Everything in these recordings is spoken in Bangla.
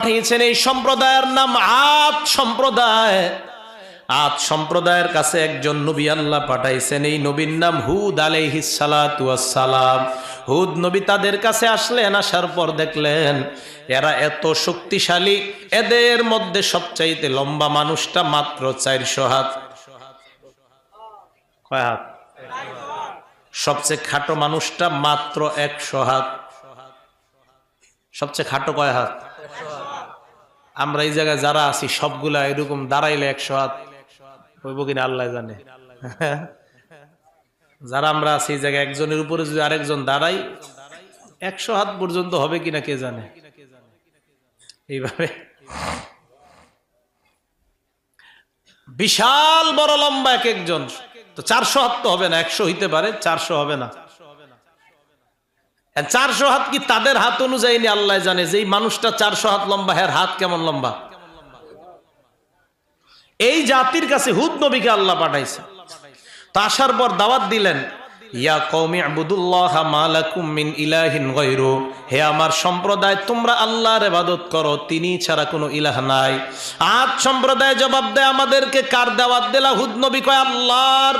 পাঠিয়েছেন এই সম্প্রদায়ের নাম আদ সম্প্রদায়। আদ সম্প্রদায়ের কাছে একজন নবী আল্লাহ পাঠাইছেন, এই নবীর নাম হুদ আলাইহিস সালাতু সালাম। হুদ নবী তাদের কাছে আসলেন, আসার পর দেখলেন, এরা এত শক্তিশালী, এদের মধ্যে সবচাইতে লম্বা মানুষটা মাত্র চারশো হাত। কয় হাত? সবচেয়ে খাটো মানুষটা মাত্র একশো হাত। সবচেয়ে খাটো কয় হাত? আমরা এই জায়গায় যারা আছি, সবগুলা এরকম দাঁড়াইলে একশো হাত হইব কিনা আল্লাহ জানে। যারা আমরা আছি, এই জায়গায় একজনের উপরে যদি আরেকজন দাঁড়াই, একশো হাত পর্যন্ত হবে কিনা কে জানে? এইভাবে। বিশাল বড় লম্বা এক একজন। তো চারশো হাত তো হবে না, একশো হইতে পারে, চারশো হবে না। চারশো হাত কি তাদের হাত অনুযায়ী আল্লাহ জানে যে মানুষটা চারশো হাত লম্বা হ্যার হাত কেমন লম্বা? এই জাতির কাছে হুদ নবীকে আল্লাহ পাঠাইছে। আসার পর দাওয়াত দিলেন, ইয়া ইলাহিন হে আমার সম্প্রদায়, তোমরা আল্লাহর ইবাদত করো, তিনি ছাড়া কোনো নাই। সম্প্রদায় জবাব আমাদেরকে কার দাওয়াত দিলা? হুদ নবী কয়, আল্লাহর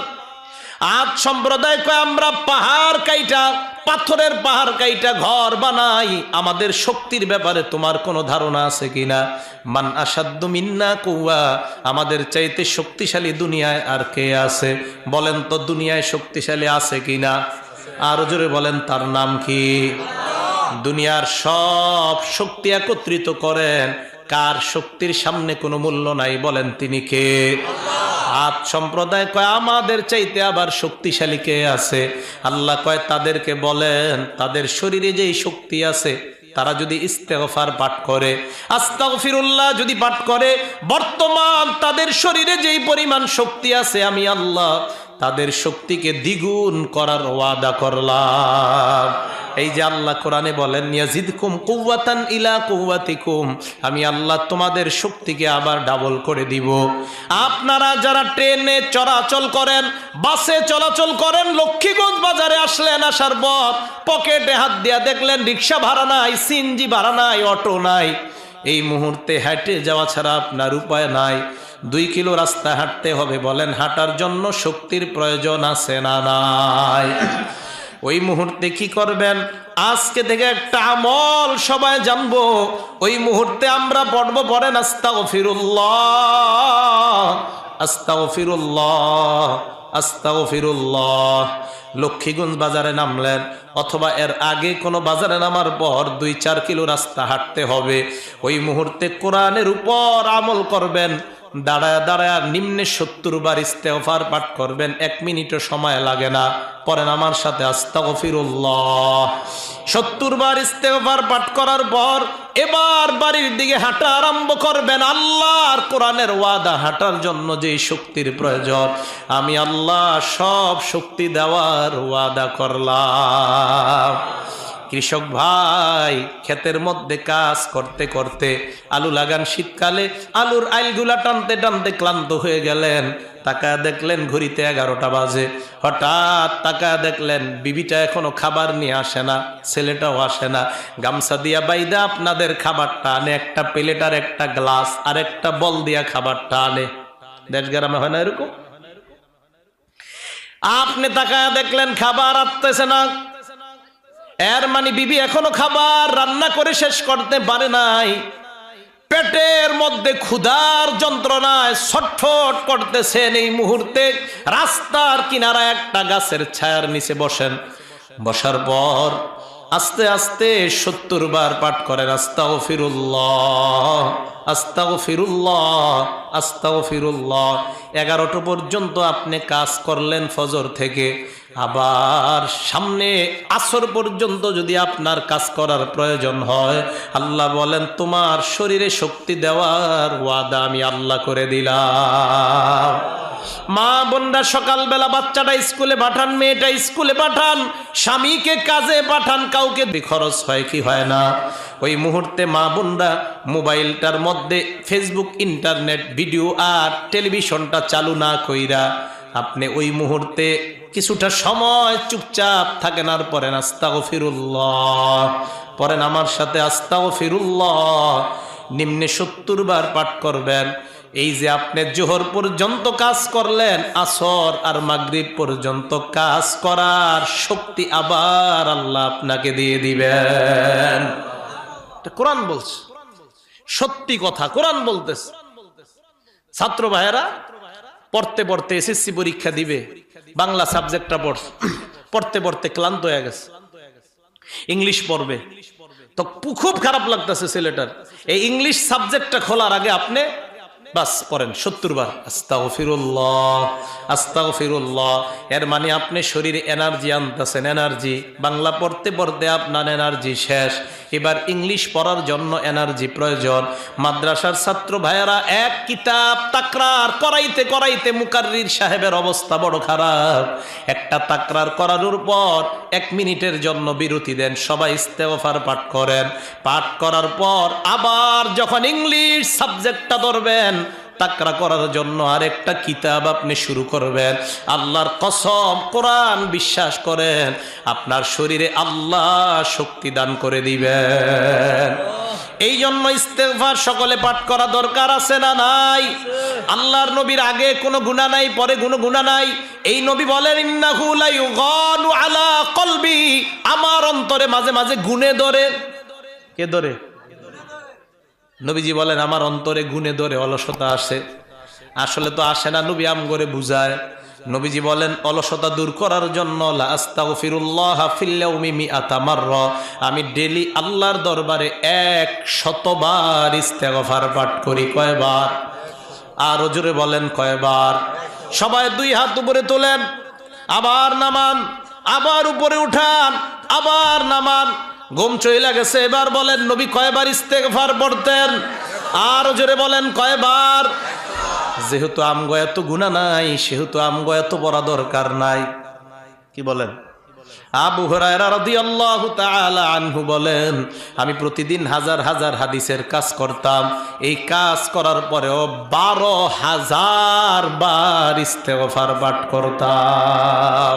আজ সম্প্রদায় কয়, আমরা পাহাড় কাইটা, পাথরের পাহাড় কাইটা ঘর বানাই। আমাদের শক্তির ব্যাপারে তোমার কোনো ধারণা আছে কিনা? মান আসাদ্দু মিন্না কৌয়া আমাদের চাইতে শক্তিশালী দুনিয়ায় আর কে আছে? বলেন তো, দুনিয়ায় শক্তিশালী আছে কিনা? আরও জোরে বলেন, তার নাম কি? দুনিয়ার সব শক্তি একত্রিত করেন। কার শক্তির সামনে কোনো মূল্য নাই, বলেন তিনি কে? আত সম্প্রদায় কয়, আমাদের চাইতে আবার শক্তিশালী কে আছে? আল্লাহ কয়, তাদেরকে বলেন, তাদের শরীরে যেই শক্তি আছে, তারা যদি ইস্তেগফার পাঠ করে, আস্তাগফিরুল্লাহ যদি পাঠ করে, বর্তমান তাদের শরীরে যেই পরিমাণ শক্তি আছে, আমি আল্লাহ তাদের শক্তিকে দ্বিগুণ করার ওয়াদা করলাম। এই যে আল্লাহ কোরআনে বলেন ইলা আমি আল্লাহ তোমাদের শক্তিকে আবার ডাবল করে দিব। আপনারা যারা ট্রেনে চলাচল করেন, বাসে চলাচল করেন, লক্ষ্মীগঞ্জ বাজারে আসলেন, আসার পর পকেটে হাত দিয়া দেখলেন, রিক্সা ভাড়া নাই সিনজি ভাড়া নাই, অটো নাই। এই মুহূর্তে হেঁটে যাওয়া ছাড়া আপনার উপায় নাই। দুই কিলো রাস্তা হাঁটতে হবে, বলেন, হাঁটার জন্য শক্তির প্রয়োজন আছে না নাই? ওই মুহূর্তে কি করবেন? আজকে থেকে একটা আমল সবাই জানব। ওই মুহূর্তে আমরা পড়ব, পড়েন আস্তা ও ফিরুল্লাহ আস্তা ও ফিরুল্লাহ আস্তা ফিরুল্লাহ লক্ষ্মীগঞ্জ বাজারে নামলেন, অথবা এর আগে কোনো বাজারে নামার পর দুই চার কিলো রাস্তা হাঁটতে হবে। ওই মুহূর্তে কোরআনের উপর আমল করবেন। দাঁড়ায় দাঁড়ায় নিম্নে সত্তর বার ইস্তেফার পাঠ করবেন, এক মিনিটও সময় লাগে না। পরেন আমার সাথে, আস্তাগফিরুল্লাহ। সত্তর বার ইস্তেফার পাঠ করার পর এবার বাড়ির দিকে হাঁটা আরম্ভ করবেন। আল্লাহর কোরআনের ওয়াদা হাঁটার জন্য যে শক্তির প্রয়োজন, আমি আল্লাহ সব শক্তি দেওয়ার ওয়াদা করলাম। কৃষক ভাই, ক্ষেতের মধ্যে কাজ করতে করতে আলু লাগান শীতকালে, আলুর আইলগুলা টানতে টানতে ক্লান্ত হয়ে গেলেন। তাকা দেখলেন ঘড়িতে এগারোটা বাজে। হঠাৎ তাকা দেখলেন, বিবিটা এখনও খাবার নিয়ে আসে না, ছেলেটাও আসে না। গামছা দিয়া বাইদা আপনাদের খাবারটা আনে, একটা প্লেট আর একটা গ্লাস আর একটা বল দিয়া খাবারটা আনে। দেশ গ্রামে হয় না এরকম? আপনি তাকায় দেখলেন, খাবার আসতেছে না। এর মানে বিবি এখনও খাবার রান্না করে শেষ করতে পারে নাই। পেটের মধ্যে ক্ষুধার যন্ত্রণায় ছটফট করতেছেন এই মুহূর্তে। রাস্তার কিনারা একটা গাছের ছায়ার নিচে বসেন। বসার পর আস্তে আস্তে সত্তর বার পাঠ করেন আস্তাও ফিরুল্লাহ আস্তাও ফিরুল্লাহ আস্তাও ফিরুল্লাহ এগারোটা পর্যন্ত আপনি কাজ করলেন ফজর থেকে। আবার সামনে আসর পর্যন্ত যদি আপনার কাজ করার প্রয়োজন হয়, আল্লাহ বলেন, তোমার শরীরে শক্তি দেওয়ার ওয়াদা আমি আল্লাহ করে দিলাম। মা বোনরা সকালবেলা বাচ্চাটা স্কুলে পাঠান, মেয়েটা স্কুলে পাঠান, স্বামীকে কাজে পাঠান, কাউকে খরচ হয় কি হয় না? ওই মুহূর্তে মা বোনরা মোবাইলটার মধ্যে ফেসবুক, ইন্টারনেট, ভিডিও আর টেলিভিশনটা চালু না কইরা আপনি ওই মুহূর্তে কিছুটা সময় চুপচাপ থাকেন আর পরেন আস্তাও ফিরুল্লাহ পরেন আমার সাথে আস্তাও ফিরুল্লাহ নিম্নে সত্তর বার পাঠ করবেন। এই যে আপনি জোহর পর্যন্ত কাজ করলেন, আসর আর মাগরিব পর্যন্ত কাজ করার শক্তি আবার আল্লাহ আপনাকে দিয়ে দিবেন। কোরআন বলছে। সত্যি কথা কোরআন বলতেছে। ছাত্র ভাইয়েরা, পড়তে পড়তে এসএসসি পরীক্ষা দিবে। বাংলা সাবজেক্টটা পড়ছে। পড়তে পড়তে ক্লান্ত হয়ে গেছে। ইংলিশ পড়বে। তো খুব খারাপ লাগতেছে ছেলেটার। এই ইংলিশ সাবজেক্টটা খোলার আগে আপনি বাস পড়েন, সত্তর বার। আস্তাও ফিরুল্লাহ আস্তাও ফিরুল্লাহ এর মানে আপনি শরীরে এনার্জি আনতেছেন, এনার্জি। বাংলা পড়তে পড়তে আপনার এনার্জি শেষ। এবার ইংলিশ পড়ার জন্য এনার্জি প্রয়োজন। মাদ্রাসার ছাত্র ভাইয়েরা, এক কিতাব তাকরার করাইতে করাইতে মুকাররির সাহেবের অবস্থা বড় খারাপ। একটা তাকরার করানোর পর এক মিনিটের জন্য বিরতি দেন। সবাই ইস্তেফার পাঠ করেন। পাঠ করার পর আবার যখন ইংলিশ সাবজেক্টটা ধরবেন তাকরা করার জন্য আরেকটা কিতাব আপনি শুরু করবেন। আল্লাহর কসম, কোরআন বিশ্বাস করেন, আপনার শরীরে আল্লাহ শক্তি দান করে দিবেন। এই জন্য ইস্তেফার সকলে পাঠ করা দরকার আছে না নাই? আল্লাহর নবীর আগে কোনো গুণা নাই, পরে কোনো গুণা নাই। এই নবী বলেন আলা কলবি আমার অন্তরে মাঝে মাঝে গুনে ধরে। কে ধরে? নবীজি বলেন, আমার অন্তরে গুনে ধরে অলসতা আসে। আসলে তো আসে না, নবী আম করে বুঝায়। নবীজি বলেন, অলসতা দূর করার জন্য আমি ডেলি আল্লাহর দরবারে এক শতবার ইস্তেগফার পাঠ করি, কয়বার? আরও জোরে বলেন, কয়বার? সবাই দুই হাত উপরে তোলেন, আবার নামান, আবার উপরে উঠান, আবার নামান। ঘুম চইলা গেছে, এবার বলেন, নবী কয়বার ইস্তেগফার পড়তেন? আর জোরে বলেন, কয়বার? যেহেতু আমগো এত গুণা নাই, সেহেতু আমগো এত পড়া দরকার নাই। কি বলেন? আবু আনহু বলেন, আমি প্রতিদিন হাজার হাজার হাদিসের কাজ করতাম। এই কাজ করার পরেও বারো হাজার বার ইস্তেগফার পাঠ করতাম।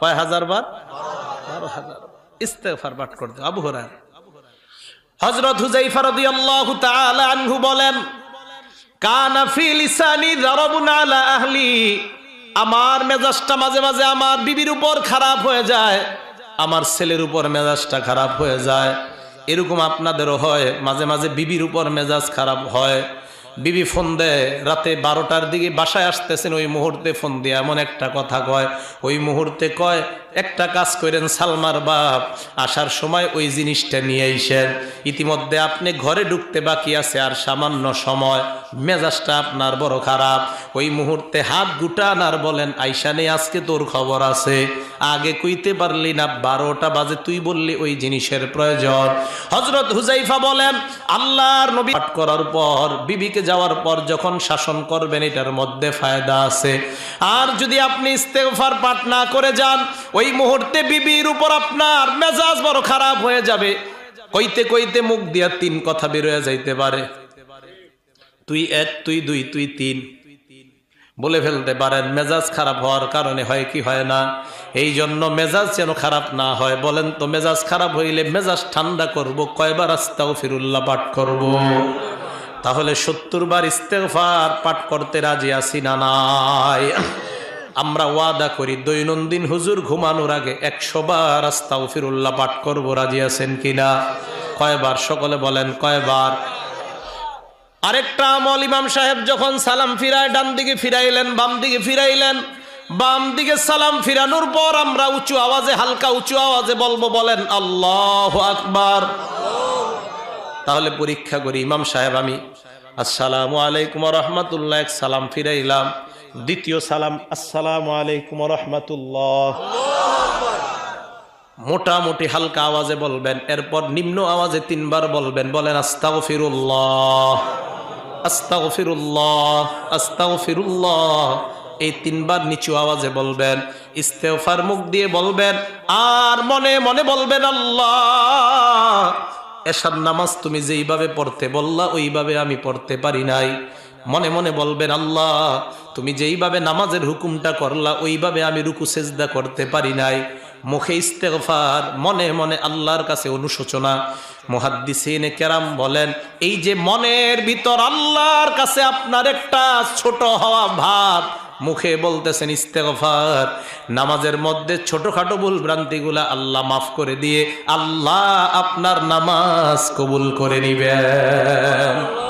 কয় হাজার বার? বারো হাজার। ইস্তেগফার পাঠ করতাম আবু হুযায়ফা রাদিয়াল্লাহু তাআলা আনহু বলেন আমার মেজাজটা মাঝে মাঝে আমার বিবির উপর খারাপ হয়ে যায়, আমার ছেলের উপর মেজাজটা খারাপ হয়ে যায়। এরকম আপনাদেরও হয়, মাঝে মাঝে বিবির উপর মেজাজ খারাপ হয়। বিবি ফোন দেয়, রাতে বারোটার দিকে বাসায় আসতেছেন, ওই মুহূর্তে ফোন দিয়ে এমন একটা কথা কয়, ওই মুহূর্তে কয় একটা কাজ করেন সালমার বাপ, আসার সময় ওই জিনিসটা নিয়ে আইসেন ইতিমধ্যে আপনি ঘরে ঢুকতে বাকি আছে আর সামান্য সময়। মেজাজটা আপনার বড় খারাপ। ওই মুহূর্তে হাত গুটান আর বলেন আইসা নেই আজকে তোর খবর আছে। আগে কইতে পারলি না, বারোটা বাজে তুই বললি ওই জিনিসের প্রয়োজন। হজরত হুজাইফা বলেন, আল্লাহর নবী পাঠ করার পর, বিবিকে যাওয়ার পর যখন শাসন করবেন, এটার মধ্যে ফায়দা আছে। আর যদি আপনি ইস্তেগফার পাঠ না করে যান, ওই মুহূর্তে বিবির উপর আপনার মেজাজ বড় খারাপ হয়ে যাবে। কইতে কইতে মুখ দিয়া তিন কথা বেরোয় যাইতে পারে। তুই এক, তুই দুই, তুই তিন। বলে ফেলতে পারেন, মেজাজ খারাপ হওয়ার কারণে হয় কি হয় না? এই জন্য মেজাজ যেন খারাপ না হয়, বলেন তো মেজাজ খারাপ হইলে মেজাজ ঠান্ডা করব, কয়বার আস্তাও ফিরুল্লাহ পাঠ করব। তাহলে সত্তর বার ইস্তেগফার পাঠ করতে রাজি আছি না নাই? আমরা ওয়াদা করি, দৈনন্দিন হুজুর ঘুমানোর আগে একশো বার আস্তাও ফিরুল্লাহ পাঠ করব, রাজি আছেন কিনা? কয়বার? সকলে বলেন কয়বার? আরেকটা আমল ইমাম সাহেব যখন সালাম ফিরায় ডান দিকে ফিরাইলেন বাম দিকে ফিরাইলেন বাম দিকে সালাম ফিরানোর পর আমরা উঁচু আওয়াজে, হালকা উঁচু আওয়াজে বলব, বলেন আল্লাহ আকবার। তাহলে পরীক্ষা করি, ইমাম সাহেব আমি, আসসালামু আলাইকুম রহমতুল্লাহ সালাম ফিরাইলাম। দ্বিতীয় সালাম, আসসালাম আলাইকুম রহমতুল্লাহ। মোটামুটি হালকা আওয়াজে বলবেন, এরপর নিম্ন আওয়াজে তিনবার বলবেন, বলেন, আস্তাগফিরুল্লাহ। আস্তাগফিরুল্লাহ। আস্তাগফিরুল্লাহ। এই তিনবার নিচু আওয়াজে বলবেন ইস্তেফার মুখ দিয়ে বলবেন, আর মনে মনে বলবেন, আল্লাহ। এসার নামাজ তুমি যেইভাবে পড়তে বললা, ওইভাবে আমি পড়তে পারি নাই। মনে মনে বলবেন, আল্লাহ, তুমি যেইভাবে নামাজের হুকুমটা করলা, ওইভাবে আমি রুকু, সেজদা করতে পারি নাই। মুখে ইস্তেগফার, মনে মনে আল্লাহর কাছে অনুশোচনা। মুহাদ্দিসিনে কেরাম বলেন, এই যে মনের ভিতর আল্লাহর কাছে আপনার একটা ছোট হওয়া ভাব, মুখে বলতেছেন ইস্তেগফার, নামাজের মধ্যে ছোটখাটো ভুল ভ্রান্তিগুলা আল্লাহ মাফ করে দিয়ে, আল্লাহ আপনার নামাজ কবুল করে নিবেন।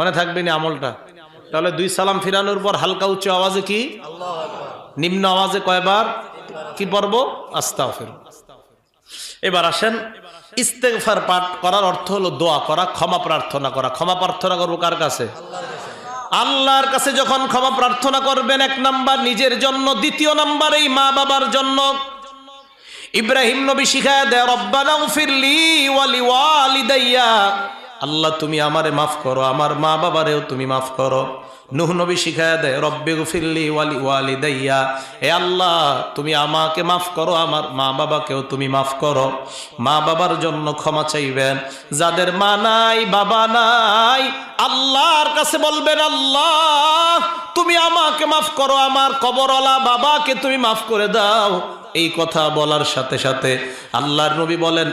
মনে থাকবে না আমলটা? তাহলে দুই সালাম ফিরানোর পর হালকা উচ্চ আওয়াজে কি? নিম্ন আওয়াজে কয়বার? কি পর্ব আস্তাগফির এবার আসেন, ইস্তেগফার পাঠ করার অর্থ হলো দোয়া করা, ক্ষমা প্রার্থনা করা। ক্ষমা প্রার্থনা করব কার কাছে? আল্লাহর কাছে যখন ক্ষমা প্রার্থনা করবেন এক নাম্বার, নিজের জন্য। দ্বিতীয় নাম্বার, এই মা বাবার জন্য। ইব্রাহিম নবী শিখায় দেয়, রব্বানা ফিরলি ওয়ালি ওয়ালিদাইয়া আল্লাহ, তুমি আমারে মাফ করো, আমার মা বাবারেও তুমি মাফ করো। নুহ নবী শিখায় দেয়, রব্বে গুফিল্লি ওয়ালি ওয়ালি ওয়ালিদাইয়া। এ আল্লাহ, তুমি আমাকে মাফ করো, আমার মা বাবাকেও তুমি মাফ করো। মা বাবার জন্য ক্ষমা চাইবেন। যাদের মা নাই, বাবা নাই, আল্লাহর কাছে বলবেন, আল্লাহ, তুমি আমাকে মাফ করো, আমার কবরওয়ালা বাবাকে তুমি মাফ করে দাও। এই কথা বলার সাথে সাথে আল্লাহর নবী বলেন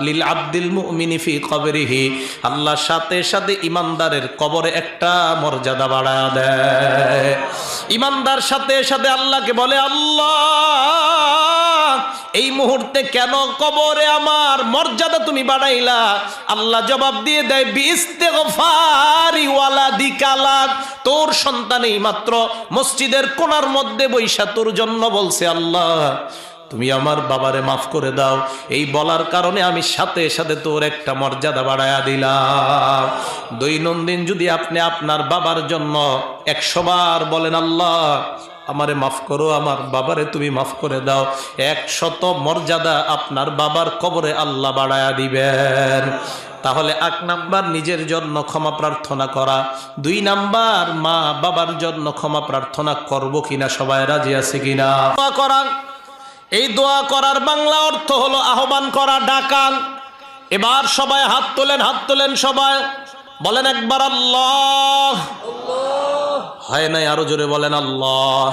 লিল আবদিল মুমিনি ফি কবরিহি। আল্লাহ সাথে সাথে ইমানদারের কবরে একটা মর্যাদা বাড়া দেয়। ইমানদার সাথে সাথে আল্লাহকে বলে, আল্লাহ এই মুহূর্তে কেন কবরে আমার মর্যাদা তুমি বাড়াইলা? আল্লাহ জবাব দিয়ে দেয় বিস্তেগফারি ওয়ালা দিকালাক তোর সন্তান এই মাত্র মসজিদের কোনার মধ্যে বৈশা তোর জন্য বলছে, আল্লাহ, তুমি আমার বাবারে মাফ করে দাও। এই বলার কারণে আমি সাথে সাথে তোর একটা মর্যাদা বাড়ায়া দিলাম। দৈনন্দিন যদি আপনি আপনার বাবার জন্য একশো বার বলেন, আল্লাহ আমারে মাফ করো, আমার বাবারে তুমি মাফ করে দাও। একশত মর্যাদা আপনার বাবার কবরে আল্লাহ বাড়ায়া দিবেন। তাহলে এক নাম্বার, নিজের জন্য ক্ষমা প্রার্থনা করা। দুই নাম্বার, মা বাবার জন্য ক্ষমা প্রার্থনা করব কিনা, সবাই রাজি আছে কিনা? করা এই দোয়া করার বাংলা অর্থ হলো আহ্বান করা, ডাকান। এবার সবাই হাত তোলেন হাত তোলেন সবাই। বলেন একবার আল্লাহ। হয় নাই? আরও জোরে বলেন আল্লাহ।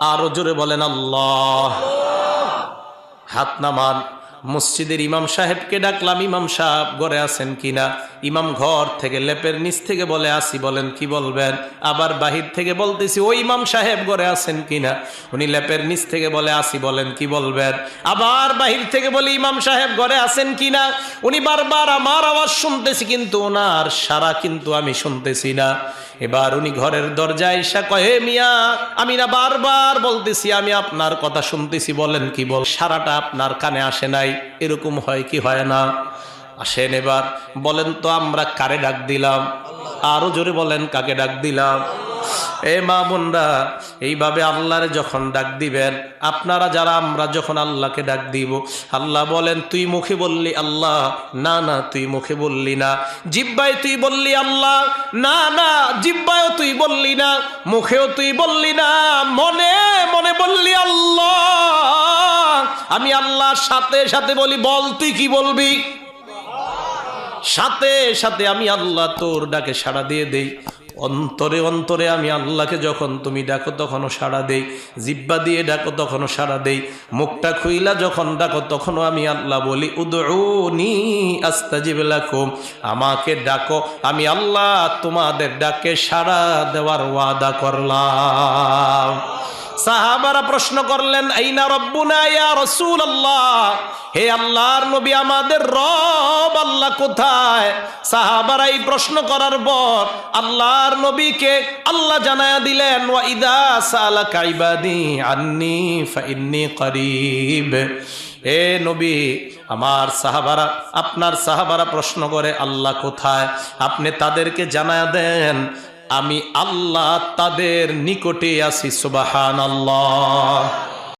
আরও জোরে বলেন আল্লাহ। হাত নামান। মসজিদের ইমাম সাহেবকে ডাকলাম, ইমাম সাহেব ঘরে আছেন কিনা? ইমাম ঘর থেকে লেপের নিচ থেকে বলে, আসি, বলেন, কি বলবেন? আবার বাহির থেকে বলতেছি, ওই ইমাম সাহেব ঘরে আছেন কিনা? উনি লেপের নিচ থেকে বলে, আসি, বলেন, কি বলবেন? আবার বাহির থেকে বলি, ইমাম সাহেব ঘরে আছেন কিনা? উনি বারবার আমার আওয়াজ শুনতেছি, কিন্তু ওনার সারা কিন্তু আমি শুনতেছি না। এবার উনি ঘরের দরজায় এসা কহে মিয়া, আমি না বারবার বলতেছি, আমি আপনার কথা শুনতেছি, বলেন কি বল সারাটা আপনার কানে আসে নাই। এরকম হয় কি হয় না? আসেন এবার, বলেন তো আমরা কারে ডাক দিলাম? আরও জোরে বলেন, কাকে ডাক দিলাম? এ মা বোনরা, এইভাবে আল্লাহরে যখন ডাক দিবেন, আপনারা যারা, আমরা যখন আল্লাহকে ডাক দিব, আল্লাহ বলেন, তুই মুখে বললি আল্লাহ, না না, তুই মুখে বললি না। জিব্বাই তুই বললি আল্লাহ, না না, জিব্বায়ও তুই বললি না, মুখেও তুই বললি না। মনে মনে বললি আল্লাহ। আমি আল্লাহর সাথে সাথে বলি, বল, তুই কি বলবি? সাথে সাথে আমি আল্লাহ তোর ডাকে সাড়া দিয়ে দেই। অন্তরে অন্তরে আমি আল্লাহকে যখন তুমি ডাকো তখনও সাড়া দেই। জিব্বা দিয়ে ডাকো তখনও সাড়া দেই। মুখটা খুইলা যখন ডাকো তখনও আমি আল্লাহ বলি উদনি আস্তাজিবলাকুম আমাকে ডাকো, আমি আল্লাহ তোমাদের ডাকে সাড়া দেওয়ার ওয়াদা করলাম। সাহাবারা প্রশ্ন করলেন, আইনা রব্বুনা ইয়া রাসূলুল্লাহ? হে আল্লাহর নবী, আমাদের রব আল্লাহ কোথায়? সাহাবারা এই প্রশ্ন করার পর আল্লাহর নবীকে আল্লাহ জানায়া দিলেন, ওয়া ইদা সালাকা ইবাদি আন্নি ফাইন্নি করিব। এ নবী, আমার সাহাবারা, আপনার সাহাবারা প্রশ্ন করে, আল্লাহ কোথায়? আপনি তাদেরকে জানায়া দেন। আমি আল্লাহ তাদের নিকটে আছি সুবাহান আল্লাহ